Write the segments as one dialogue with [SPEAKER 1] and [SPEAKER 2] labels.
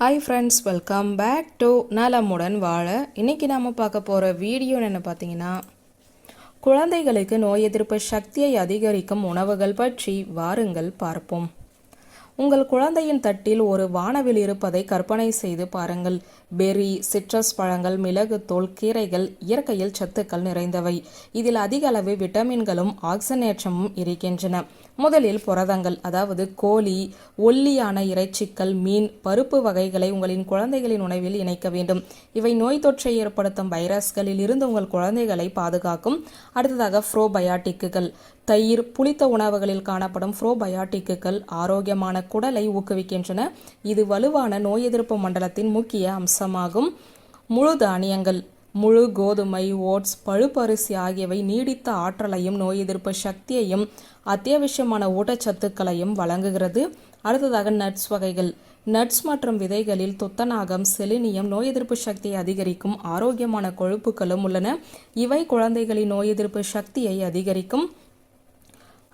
[SPEAKER 1] Hi friends welcome back to நலமுடன் வாழ. இன்னைக்கு நாம் பார்க்க போகிற வீடியோ என்ன பார்த்தீங்கன்னா குழந்தைகளுக்கு நோய் எதிர்ப்பு சக்தியை அதிகரிக்கும் உணவுகள் பற்றி வாருங்கள் பார்ப்போம். உங்கள் குழந்தையின் தட்டில் ஒரு வானவில் இருப்பதை கற்பனை செய்து பாருங்கள். பெர்ரி சிட்ரஸ் பழங்கள் மிளகுத்தோல் கீரைகள் இயற்கையில் சத்துக்கள் நிறைந்தவை. இதில் அதிக அளவு விட்டமின்களும் ஆக்சினேற்றமும் இருக்கின்றன. முதலில் புரதங்கள் அதாவது கோழி ஒல்லியான இறைச்சிக்கள் மீன் பருப்பு வகைகளை உங்களின் குழந்தைகளின் உணவில் இணைக்க வேண்டும். இவை நோய் தொற்றை ஏற்படுத்தும் வைரஸ்களில் இருந்து உங்கள் குழந்தைகளை பாதுகாக்கும். அடுத்ததாக ஃப்ரோபயாட்டிக்குகள் தயிர் புளித்த உணவுகளில் காணப்படும் ஃப்ரோபயாட்டிக்குகள் ஆரோக்கியமான குடலை ஊக்குவிக்கின்றன. இது வலுவான நோய் எதிர்ப்பு மண்டலத்தின் முக்கிய அம்சமாகும். முழு தானியங்கள் முழு கோதுமை ஓட்ஸ் பழுப்பரிசி ஆகியவை நீடித்த ஆற்றலையும் நோய் எதிர்ப்பு சக்தியையும் அத்தியாவசியமான ஊட்டச்சத்துக்களையும் வழங்குகிறது. அடுத்ததாக நட்ஸ் வகைகள். நட்ஸ் மற்றும் விதைகளில் துத்தநாகம் செலினியம் நோய் எதிர்ப்பு சக்தியை அதிகரிக்கும் ஆரோக்கியமான கொழுப்புகளும் உள்ளன. இவை குழந்தைகளின் நோய் எதிர்ப்பு சக்தியை அதிகரிக்கும்.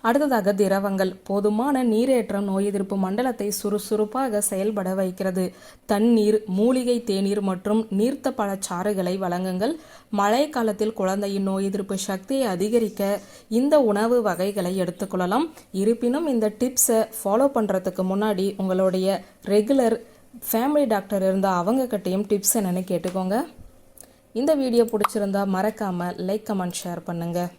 [SPEAKER 1] அடுத்ததாக திரவங்கள். போதுமான நீரேற்றம் நோய் எதிர்ப்பு மண்டலத்தை சுறுசுறுப்பாக செயல்பட வைக்கிறது. தண்ணீர் மூலிகை தேநீர் மற்றும் நீர்த்த பழச்சாறுகளை வழங்குங்கள். மழை காலத்தில் குழந்தையின் நோய் எதிர்ப்பு சக்தியை அதிகரிக்க இந்த உணவு வகைகளை எடுத்துக்கொள்ளலாம். இருப்பினும் இந்த டிப்ஸை ஃபாலோ பண்ணுறதுக்கு முன்னாடி உங்களுடைய ரெகுலர் ஃபேமிலி டாக்டர் இருந்தால் அவங்க கிட்டேயும் டிப்ஸ் என்னென்னு கேட்டுக்கோங்க. இந்த வீடியோ பிடிச்சிருந்தா மறக்காமல் லைக் கமெண்ட் ஷேர் பண்ணுங்கள்